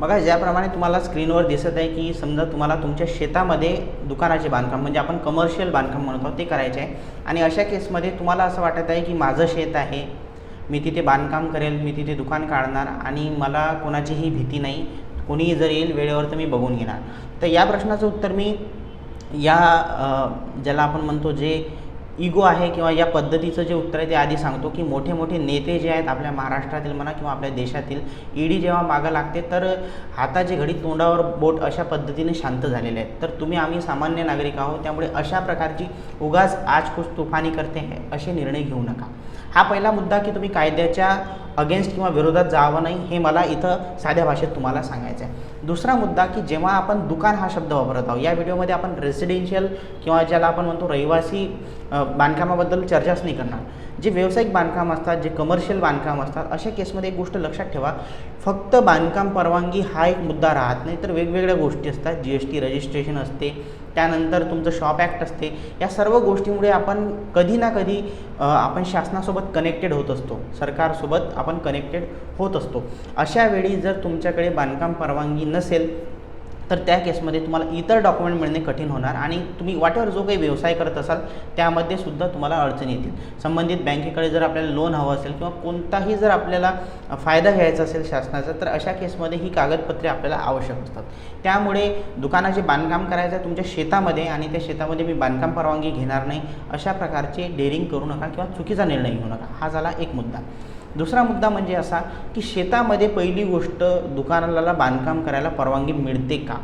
बघा ज्याप्रमाणे तुम्हाला स्क्रीनवर दिसत आहे की समजा तुम्हाला तुमच्या शेतामध्ये दुकानाचे बांधकाम म्हणजे आपण कमर्शियल बांधकाम म्हणत आहोत ते करायचे आहे. आणि अशा केसमध्ये तुम्हाला असं वाटत आहे की माझं शेत आहे मी तिथे बांधकाम करेल मी तिथे दुकान काढणार आणि मला कोणाचीही भीती नाही कोणीही जर येईल वेळेवर तर मी बघून घेणार. तर या प्रश्नाचं उत्तर मी या ज्याला आपण म्हणतो जे इगो आहे किंवा या पद्धतीचं जे उत्तर आहे ते आधी सांगतो की मोठे मोठे नेते जे आहेत आपल्या महाराष्ट्रातील म्हणा किंवा आपल्या देशातील ईडी जेव्हा मागं लागते तर हाताची घडी तोंडावर बोट अशा पद्धतीने शांत झालेले आहेत. तर तुम्ही आम्ही सामान्य नागरिक आहोत त्यामुळे अशा प्रकारची उगाच आज कुछ तुफानी करते है असे निर्णय घेऊ नका. हा पहिला मुद्दा की तुम्ही कायद्याच्या अगेन्स्ट किंवा विरोधात जावं नाही हे मला इथं साध्या भाषेत तुम्हाला सांगायचं आहे दुसरा मुद्दा की जेव्हा आपण दुकान हा शब्द वापरत आहोत या व्हिडिओमध्ये आपण रेसिडेन्शियल किंवा ज्याला आपण म्हणतो रहिवासी बांधकामाबद्दल चर्चाच नाही करणार. जे व्यावसायिक बांधकाम असतात जे कमर्शियल बांधकाम असतात अशा केसमध्ये एक गोष्ट लक्षात ठेवा. फक्त बांधकाम परवानगी हा एक मुद्दा राहत नाही तर वेगवेगळ्या गोष्टी असतात. जी एस टी रजिस्ट्रेशन असते त्यानंतर तुमचं शॉप ॲक्ट असते. या सर्व गोष्टीमुळे आपण कधी ना कधी आपण शासनासोबत कनेक्टेड होत असतो. सरकारसोबत आपण कनेक्टेड होत असतो. अशा वेळी जर तुमच्याकडे बांधकाम परवानगी नसेल तर त्या केसमध्ये तुम्हाला इतर डॉक्युमेंट मिळणे कठीण होणार आणि तुम्ही वाटेवर जो काही व्यवसाय करत असाल त्यामध्ये सुद्धा तुम्हाला अडचणी येतील. संबंधित बँकेकडे जर आपल्याला लोन हवं असेल किंवा कोणताही जर आपल्याला फायदा घ्यायचा असेल शासनाचा तर अशा केसमध्ये ही कागदपत्रे आपल्याला आवश्यक असतात. त्यामुळे दुकानाचे बांधकाम करायचं आहे तुमच्या शेतामध्ये आणि त्या शेतामध्ये मी बांधकाम परवानगी घेणार नाही अशा प्रकारचे डेअरिंग करू नका किंवा चुकीचा निर्णय घेऊ नका. हा झाला एक मुद्दा. दुसरा मुद्दा म्हणजे असा की शेतामध्ये पहिली गोष्ट दुकानाला बांधकाम करायला परवानगी मिळते का?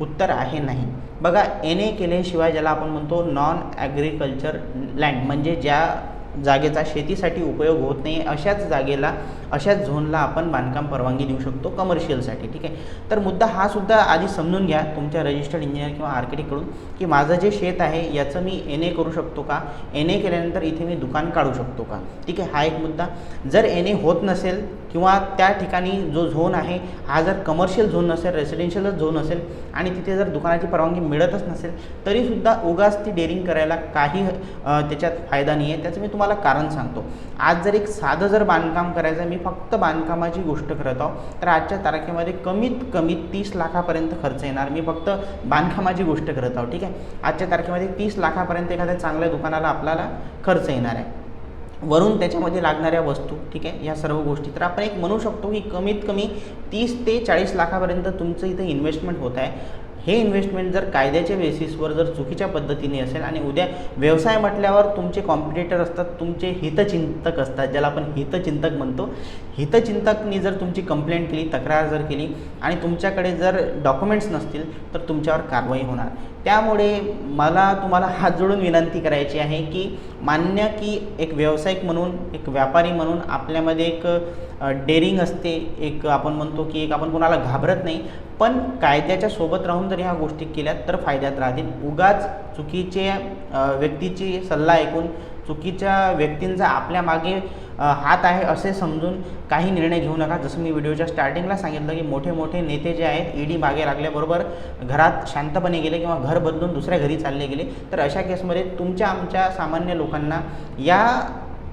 उत्तर आहे नाही. बघा एन ए केल्याशिवाय ज्याला आपण म्हणतो नॉन ॲग्रिकल्चर लँड म्हणजे ज्या जागेचा शेतीसाठी उपयोग होत नाही अशाच जागेला अशाच झोनला आपण बांधकाम परवानगी देऊ शकतो कमर्शियलसाठी ठीक आहे? तर मुद्दा हा सुद्धा आधी समजून घ्या तुमच्या रजिस्टर्ड इंजिनियर किंवा आर्किटेक्टकडून की माझं जे शेत आहे याचं मी एन ए करू शकतो का? एन ए केल्यानंतर इथे मी दुकान काढू शकतो का? ठीक आहे हा एक मुद्दा. जर एन ए होत नसेल किंवा त्या ठिकाणी जो झोन आहे हा जर कमर्शियल झोन नसेल रेसिडेन्शियलच झोन असेल आणि तिथे जर दुकानाची परवानगी मिळतच नसेल तरीसुद्धा उगाच ती डेअरिंग करायला काही त्याच्यात फायदा नाही आहे त्याचं मी तुम्हाला कारण सांगतो. आज जर एक साधं जर बांधकाम करायचं मी फक्त बांधकामाची गोष्ट करत आहो तर आजच्या तारखेमध्ये कमीत कमी तीस लाखापर्यंत खर्च येणार. मी फक्त बांधकामाची गोष्ट करत आहो ठीक आहे? आजच्या तारखेमध्ये तीस लाखापर्यंत एखाद्या चांगल्या दुकानाला आपल्याला खर्च येणार आहे. वरून त्याच्यामध्ये लागणाऱ्या वस्तू ठीक आहे? या सर्व गोष्टी. तर आपण एक म्हणू शकतो की कमीत कमी तीस ते चाळीस लाखापर्यंत तुमचं इथं इन्व्हेस्टमेंट होत आहे. हे इन्व्हेस्टमेंट जर कायद्याच्या बेसिसवर जर चुकीच्या पद्धतीने असेल आणि उद्या व्यवसाय म्हटल्यावर तुमचे कॉम्पिटिटर असतात तुमचे हितचिंतक असतात ज्याला आपण हितचिंतक म्हणतो. हितचिंतकनी जर तुमची कंप्लेंट केली तक्रार जर केली आणि तुमच्याकडे जर डॉक्युमेंट्स नसतील तर तुमच्यावर कारवाई होणार. त्यामुळे मला तुम्हाला हात जोडून विनंती करायची आहे की मान्य की एक व्यावसायिक म्हणून एक व्यापारी म्हणून आपल्यामध्ये एक डेरिंग असते. एक आपण म्हणतो की एक आपण कोणाला घाबरत नाही. पण कायद्याच्या सोबत राहून जर ह्या गोष्टी केल्या तर फायद्यात राहतील. उगाच चुकीचे व्यक्तीची सल्ला ऐकून चुकीच्या व्यक्तींचा आपल्या मागे हात आहे असे समजून काही निर्णय घेऊ नका. जसं मी व्हिडिओच्या स्टार्टिंगला सांगितलं की मोठे मोठे नेते जे आहेत ईडी मागे लागल्याबरोबर घरात शांतपणे गेले किंवा घर बदलून दुसऱ्या घरी चालले गेले तर अशा केसमध्ये तुमच्या आमच्या सामान्य लोकांना या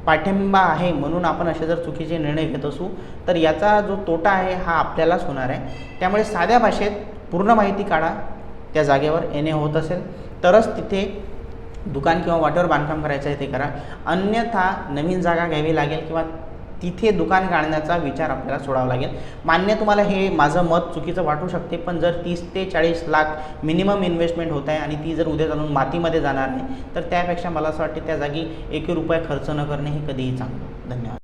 पाठिंबा आहे म्हणून आपण असे जर चुकीचे निर्णय घेत असू तर याचा जो तोटा आहे हा आपल्यालाच होणार आहे. त्यामुळे साध्या भाषेत पूर्ण माहिती काढा. त्या जागेवर येणे होत असेल. तरच तिथे दुकान किंवा वाटेवर बांधकाम करायचं आहे ते करा. अन्यथा नवीन जागा घ्यावी लागेल किंवा तिथे दुकान काढण्याचा विचार आपल्याला सोडावा लागेल. मान्य तुम्हाला हे माझं मत चुकीचं वाटू शकते पण जर तीस ते चाळीस लाख मिनिमम इन्व्हेस्टमेंट होत आहे आणि ती जर उद्या जाणून मातीमध्ये जाणार नाही तर त्यापेक्षा मला असं वाटते त्या जागी एक रुपया खर्च न करणे हे कधीही चांगलं. धन्यवाद.